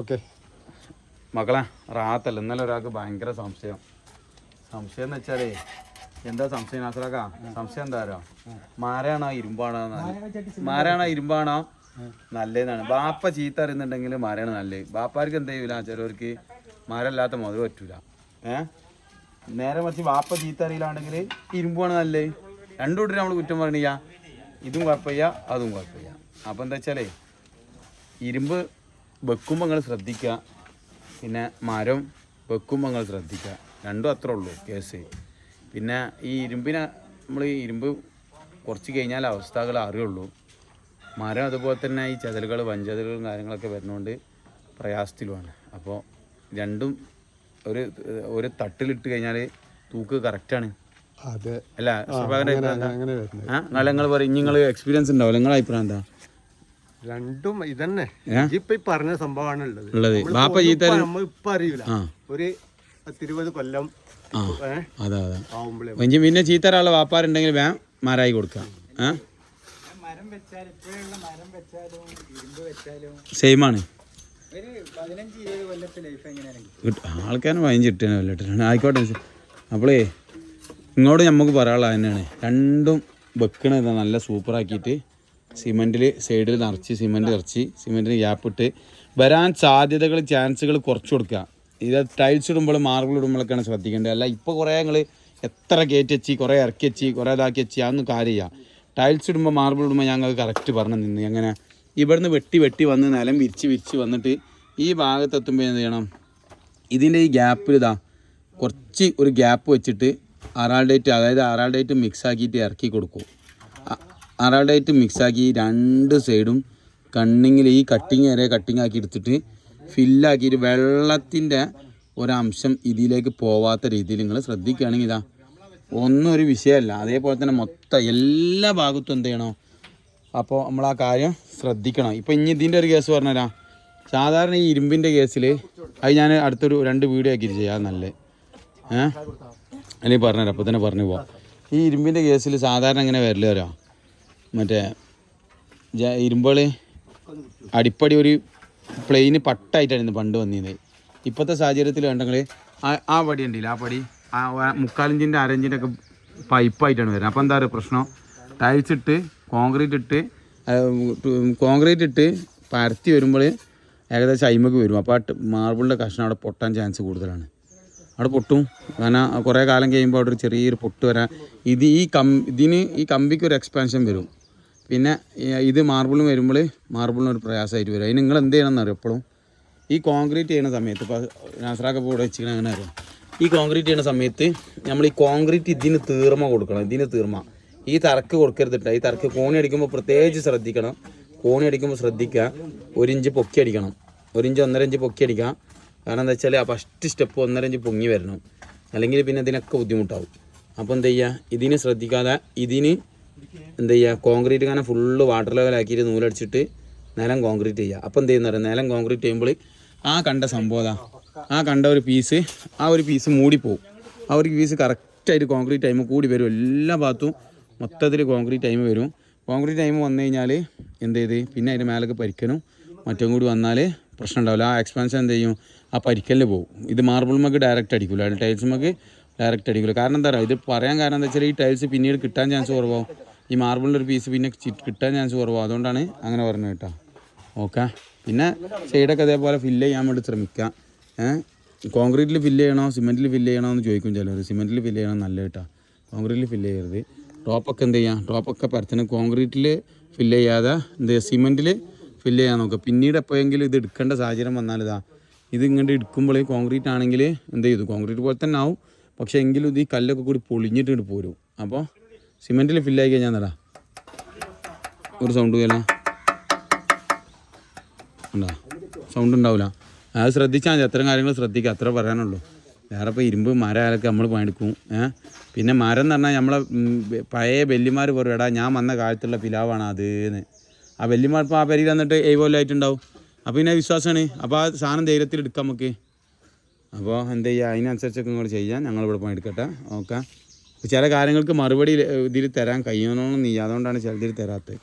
Okay. മക്കളെ റാത്തല്ല. ഇന്നലെ ഒരാൾക്ക് ഭയങ്കര സംശയം. സംശയം എന്ന് വെച്ചാലേ എന്താ സംശയം നാസറാക്കാ? സംശയം എന്താ അറിയോ? മാരാണോ ഇരുമ്പാണോ. മാരാണോ ഇരുമ്പാണോ? നല്ലതാണ് ബാപ്പ ചീത്ത അറിയുന്നുണ്ടെങ്കിൽ മാരാണ് നല്ലത്. ബാപ്പാർക്ക് എന്ത് ചെയ്യൂല? ചിലവർക്ക് മാരല്ലാത്ത മുതൽ പറ്റൂല. ഏ? നേരെ മറിച്ച് ബാപ്പ ചീത്ത അറിയില്ലാണെങ്കിൽ ഇരുമ്പാണ് നല്ലത്. രണ്ടു കൂട്ടരും നമ്മൾ കുറ്റം പറഞ്ഞില്ല ഇതും കുഴപ്പമില്ല അതും കുഴപ്പമില്ല. അപ്പം എന്താ വെച്ചാലേ ഇരുമ്പ് വെക്കുമ്പോൾ നിങ്ങൾ ശ്രദ്ധിക്കുക. പിന്നെ മരം വെക്കുമ്പോൾ നിങ്ങൾ ശ്രദ്ധിക്കുക. രണ്ടും അത്രേ ഉള്ളൂ കേസ്. പിന്നെ ഈ ഇരുമ്പിനെ നമ്മൾ ഈ ഇരുമ്പ് കുറച്ച് കഴിഞ്ഞാൽ അവസ്ഥകൾ അറിയുള്ളൂ. മരം അതുപോലെ തന്നെ ഈ ചതലുകൾ വഞ്ചതലുകളും കാര്യങ്ങളൊക്കെ വരുന്നതുകൊണ്ട് പ്രയാസത്തിലുമാണ്. അപ്പോൾ രണ്ടും ഒരു ഒരു തട്ടിലിട്ട് കഴിഞ്ഞാൽ തൂക്ക് കറക്റ്റാണ് അതെ. അല്ല നിങ്ങൾ നിങ്ങൾ പറയും നിങ്ങൾ എക്സ്പീരിയൻസ് ഉണ്ടാവില്ല നിങ്ങളെ അഭിപ്രായം എന്താ? രണ്ടും ഇതന്നെ? ഇപ്പൊ ഈ പറഞ്ഞ സംഭവമാണ് ഉള്ളത്. ഉള്ളത് ബാപ്പ ചീത്ത ഇപ്പൊ നമ്മ ഇപ്പൊ അറിയില്ല ഒരു പത്തിരുപത് കൊല്ലം അതെ പിന്നെ ചീത്ത ഒരാളെ വാപ്പാരുണ്ടെങ്കിൽ വേം മാരായി കൊടുക്കാം. സെയിമാണ്. സെയിം ആണ് ആൾക്കാരെ വാങ്ങി ഇട്ടേനെ വല്ലിട്ടാണ് ആയിക്കോട്ടെ അപ്പോളേ ഇങ്ങോട്ട് നമുക്ക് പറയാനുള്ളത് തന്നെയാണ് രണ്ടും വെക്കണത് നല്ല സൂപ്പറാക്കിയിട്ട് സിമെന്റിൽ സൈഡിൽ നിറച്ച് സിമെന്റ് നിറച്ച് സിമെന്റിന് ഗ്യാപ്പ് ഇട്ട് വരാൻ സാധ്യതകൾ ചാൻസുകൾ കുറച്ച് കൊടുക്കുക. ഇത് ടൈൽസ് ഇടുമ്പോൾ മാർബിൾ ഇടുമ്പോഴൊക്കെയാണ് ശ്രദ്ധിക്കേണ്ടത്. അല്ല ഇപ്പോൾ കുറേ ഞങ്ങൾ എത്ര കയറ്റി വെച്ച് കുറേ ഇറക്കി വെച്ച് കുറേ ഇതാക്കി വെച്ച് അതൊന്നും കാര്യമില്ല. ടൈൽസ് ഇടുമ്പോൾ മാർബിൾ ഇടുമ്പോൾ ഞങ്ങൾ കറക്റ്റ് പറഞ്ഞു നിന്ന്. എങ്ങനെ? ഇവിടുന്ന് വെട്ടി വെട്ടി വന്ന് നിലം വിരിച്ച് വിരിച്ച് വന്നിട്ട് ഈ ഭാഗത്തെത്തുമ്പോൾ എന്ത് ചെയ്യണം? ഇതിന്റെ ഈ ഗ്യാപ്പിൽ ഇതാ കുറച്ച് ഒരു ഗ്യാപ്പ് വെച്ചിട്ട് അറാൾഡേറ്റ് അതായത് അറാൾഡേറ്റ് മിക്സ് ആക്കിയിട്ട് ഇറക്കി കൊടുക്കും. അറാൾഡേറ്റ് മിക്സ് ആക്കി രണ്ട് സൈഡും കണ്ണിങ്ങിൽ ഈ കട്ടിങ് വരെ കട്ടിങ് ആക്കി എടുത്തിട്ട് ഫില്ലാക്കിയിട്ട് വെള്ളത്തിന്റെ ഒരംശം ഇതിലേക്ക് പോവാത്ത രീതിയിൽ നിങ്ങൾ ശ്രദ്ധിക്കുകയാണെങ്കിൽ ഇതാ ഒന്നും ഒരു വിഷയമല്ല. അതേപോലെ തന്നെ മൊത്തം എല്ലാ ഭാഗത്തും എന്ത് ചെയ്യണോ? അപ്പോൾ നമ്മൾ ആ കാര്യം ശ്രദ്ധിക്കണം. ഇപ്പോൾ ഇനി ഇതിന്റെ ഒരു കേസ് പറഞ്ഞുതരാം. സാധാരണ ഈ ഇരുമ്പിന്റെ കേസിൽ അത് ഞാൻ അടുത്തൊരു രണ്ട് വീഡിയോ ആക്കിയിട്ട് ചെയ്യാം. നല്ല ഏഹ് അല്ലെങ്കിൽ പറഞ്ഞുതരാം. അപ്പോൾ തന്നെ പറഞ്ഞു പോവാം. ഈ ഇരുമ്പിന്റെ കേസിൽ സാധാരണ എങ്ങനെ വരൽ വരാം മറ്റേ ഇരുമ്പുകൾ അടിപ്പടി ഒരു പ്ലെയിന് പട്ടായിട്ടായിരുന്നു പണ്ട് വന്നിരുന്നത്. ഇപ്പോഴത്തെ സാഹചര്യത്തിൽ കണ്ടെങ്കിൽ ആ പടി ഉണ്ടല്ലോ ആ പടി ആ മുക്കാലിഞ്ചിന്റെ അരഞ്ചിന്റെ ഒക്കെ പൈപ്പായിട്ടാണ് വരുന്നത്. അപ്പോൾ എന്താ പറയുക പ്രശ്നം? ടൈൽസ് ഇട്ട് കോൺക്രീറ്റ് ഇട്ട് കോൺക്രീറ്റ് ഇട്ട് പരത്തി വരുമ്പോൾ ഏകദേശം അയിമക്ക് വരും. അപ്പോൾ ആ മാർബിളിന്റെ കഷ്ണം അവിടെ പൊട്ടാൻ ചാൻസ് കൂടുതലാണ്. അവിടെ പൊട്ടും. കാരണം കുറേ കാലം കഴിയുമ്പോൾ അവിടെ ഒരു ചെറിയൊരു പൊട്ട് വരാൻ ഇത് ഈ കം ഇതിന് ഈ കമ്പിക്ക് ഒരു എക്സ്പാൻഷൻ വരും. പിന്നെ ഇത് മാർബിളും വരുമ്പോൾ മാർബിളിന് ഒരു പ്രയാസമായിട്ട് വരും. അതിന് നിങ്ങൾ എന്ത് ചെയ്യണം എപ്പോഴും? ഈ കോൺക്രീറ്റ് ചെയ്യുന്ന സമയത്ത് ഇപ്പോൾ നാസറാക്ക ഇപ്പോൾ വെച്ചിരിക്കണ അങ്ങനെ അറിയാം? ഈ കോൺക്രീറ്റ് ചെയ്യുന്ന സമയത്ത് നമ്മൾ ഈ കോൺക്രീറ്റ് ഇതിന് തീർമ കൊടുക്കണം ഇതിന് തീർമ ഈ തറക്ക് കൊടുക്കരുതിട്ട് ഈ തറക്ക് കോണി അടിക്കുമ്പോൾ പ്രത്യേകിച്ച് ശ്രദ്ധിക്കണം. കോണി അടിക്കുമ്പോൾ ശ്രദ്ധിക്കുക. ഒരു ഇഞ്ച് പൊക്കി അടിക്കണം. ഒരു ഇഞ്ച് ഒന്നര ഇഞ്ച് പൊക്കി അടിക്കാം കാരണം എന്താ വെച്ചാൽ ആ ഫസ്റ്റ് സ്റ്റെപ്പ് ഒന്നര ഇഞ്ച് പൊങ്ങി വരണം. അല്ലെങ്കിൽ പിന്നെ ഇതിനൊക്കെ ബുദ്ധിമുട്ടാവും. അപ്പോൾ എന്താ ചെയ്യുക? ഇതിന് ശ്രദ്ധിക്കാതെ ഇതിന് എന്താ ചെയ്യുക കോൺക്രീറ്റ് കാരണം ഫുള്ള് വാട്ടർ ലെവലാക്കിയിട്ട് നൂലടിച്ചിട്ട് നിലം കോൺക്രീറ്റ് ചെയ്യുക അപ്പോൾ എന്ത് ചെയ്യുന്ന നിലം കോൺക്രീറ്റ് ചെയ്യുമ്പോൾ ആ കണ്ട സംഭവം ആ കണ്ട ഒരു പീസ് ആ ഒരു പീസ് മൂടിപ്പോവും. ആ ഒരു പീസ് കറക്റ്റായിട്ട് കോൺക്രീറ്റ് ടൈം കൂടി വരും. എല്ലാ ഭാഗത്തും മൊത്തത്തിൽ കോൺക്രീറ്റ് ടൈം വരും. കോൺക്രീറ്റ് ടൈം വന്നു കഴിഞ്ഞാൽ എന്ത് ചെയ്ത്? പിന്നെ അതിന്റെ മേലൊക്കെ പരിക്കനും മറ്റും കൂടി വന്നാൽ പ്രശ്നം ഉണ്ടാവില്ല. ആ എക്സ്പാൻഷൻ എന്ത് ചെയ്യും? ആ പരിക്കലിൽ പോകും ഇത് മാർബിൾ മാർബിൾമക്ക് ഡയറക്റ്റ് അടിക്കില്ല ടൈൽസ് മക്ക് ഡയറക്റ്റ് അടിക്കില്ല കാരണം എന്താ പറയുക ഇത് പറയാൻ കാരണം എന്താ വെച്ചാൽ ഈ ടൈൽസ് പിന്നീട് കിട്ടാൻ ചാൻസ് കുറവാകും ഈ മാർബിളിന്റെ ഒരു പീസ് പിന്നെ കിട്ടാൻ ചാൻസ് കുറവാണ് അതുകൊണ്ടാണ് അങ്ങനെ പറഞ്ഞത് കേട്ടോ. ഓക്കെ. പിന്നെ സൈഡൊക്കെ അതേപോലെ ഫില്ല് ചെയ്യാൻ വേണ്ടി ശ്രമിക്കുക കോൺക്രീറ്റിൽ ഫില്ല് ചെയ്യണോ സിമെന്റിൽ ഫില്ല് ചെയ്യണോ എന്ന് ചോദിക്കും ചിലർ സിമെന്റിൽ ഫില്ല് ചെയ്യണം നല്ല കേട്ടോ. കോൺക്രീറ്റിൽ ഫില്ല് ചെയ്യരുത്. ടോപ്പൊക്കെ എന്ത് ചെയ്യാം? ടോപ്പൊക്കെ പരത്തിന് കോൺക്രീറ്റിൽ ഫില്ല് ചെയ്യാതെ എന്ത് ചെയ്യുക സിമെന്റിൽ ഫില്ല് ചെയ്യാൻ നോക്കുക. പിന്നീട് എപ്പോഴെങ്കിലും ഇത് എടുക്കേണ്ട സാഹചര്യം വന്നാൽ ഇതാ ഇങ്ങോട്ട് എടുക്കുമ്പോൾ കോൺക്രീറ്റ് ആണെങ്കിൽ എന്ത് ചെയ്തു? കോൺക്രീറ്റ് പോലെ തന്നെ ആവും. പക്ഷേ എങ്കിലും ഇത് ഈ കല്ലൊക്കെ കൂടി പൊളിഞ്ഞിട്ട് പോരും. അപ്പോൾ സിമെന്റിൽ ഫില്ലായി കഴിഞ്ഞാൽ നടാ ഒരു സൗണ്ട് പോയല്ല സൗണ്ട് ഉണ്ടാവില്ല അത് ശ്രദ്ധിച്ചാൽ മതി. അത്തരം കാര്യങ്ങൾ ശ്രദ്ധിക്കുക അത്ര പറയാനുള്ളൂ. വേറെ ഇപ്പോൾ ഇരുമ്പ് മരമൊക്കെ നമ്മൾ പണിയെടുക്കും. ഏഹ് പിന്നെ മരം എന്ന് പറഞ്ഞാൽ നമ്മളെ പഴയ വല്യമാർ പറയും എടാ ഞാൻ വന്ന കാലത്തുള്ള പിലാവാണ് അത് എന്ന് ആ വല്യമാർ ഇപ്പോൾ ആ പരിയിൽ വന്നിട്ട് ഏഴ് കൊല്ലമായിട്ടുണ്ടാവും അപ്പോൾ പിന്നെ വിശ്വാസമാണ് അപ്പോൾ ആ സാധനം ധൈര്യത്തിൽ എടുക്കാം നമുക്ക്. അപ്പോൾ എന്ത് ചെയ്യുക അതിനനുസരിച്ചൊക്കെ നിങ്ങൾ ചെയ്യാം. ഞങ്ങളിവിടെ പണിയെടുക്കട്ടെ. ഓക്കെ. ചില കാര്യങ്ങൾക്ക് മറുപടി ഇതിൽ തരാൻ കഴിയണമെന്നില്ല അതുകൊണ്ടാണ് ചിലതിൽ തരാത്തത്.